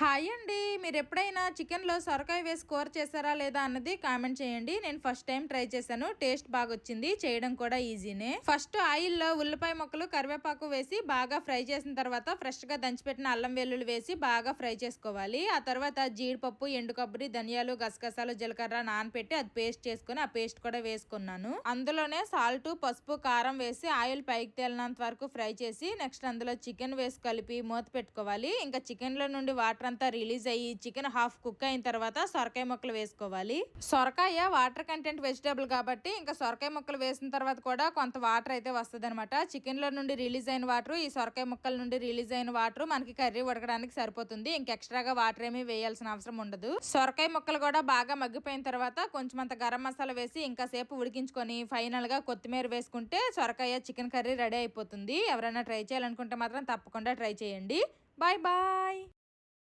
Hi అండి. మీరు ఎప్పుడైనా చికెన్లో సొరకాయ వేసి కూర చేశారా లేదా అన్నది కామెంట్ చేయండి. నేను ఫస్ట్ టైం ట్రై చేశాను. టేస్ట్ బాగా వచ్చింది చేయడం కూడా ఈజీనే. ఫస్ట్ ఆయిల్లో ఉల్లిపాయ ముక్కలు కరివేపాకు వేసి బాగా ఫ్రై చేసిన తర్వాత ఫ్రెష్గా దంచిపెట్టిన అల్లం వెల్లుల్లి వేసి బాగా ఫ్రై చేసుకోవాలి. ఆ తర్వాత జీడిపప్పు ఎండు కొబ్బరి ధనియాలు గసగసాలు జీలకర్ర నానపెట్టి అది పేస్ట్ చేసుకుని ఆ పేస్ట్ కూడా వేసుకున్నాను. అందులోనే సాల్ట్ పసుపు కారం వేసి ఆయిల్ పైకి తేలినంత వరకు ఫ్రై చేసి నెక్స్ట్ అందులో చికెన్ వేసి కలిపి మూత పెట్టుకోవాలి. ఇంకా చికెన్లో నుండి వాటర్ అంతా రిలీజ్ అయ్యి చికెన్ హాఫ్ కుక్ అయిన తర్వాత సొరకాయ ముక్కలు వేసుకోవాలి. సొరకాయ వాటర్ కంటెంట్ వెజిటేబుల్ కాబట్టి ఇంకా సొరకాయ ముక్కలు వేసిన తర్వాత కూడా కొంత వాటర్ అయితే వస్తుంది అనమాట చికెన్లో నుండి రిలీజ్ అయిన వాటర్ ఈ సొరకాయ ముక్కల నుండి రిలీజ్ అయిన వాటర్ మనకి కర్రీ ఉడకడానికి సరిపోతుంది. ఇంక ఎక్స్ట్రాగా వాటర్ ఏమీ వేయాల్సిన అవసరం ఉండదు. సొరకాయ ముక్కలు కూడా బాగా మగ్గిపోయిన తర్వాత కొంచెం అంత గరం మసాలా వేసి ఇంకా సేపు ఉడికించుకొని ఫైనల్గా కొత్తిమీర వేసుకుంటే సొరకాయ చికెన్ కర్రీ రెడీ అయిపోతుంది. ఎవరైనా ట్రై చేయాలనుకుంటే మాత్రం తప్పకుండా ట్రై చేయండి. Bye bye.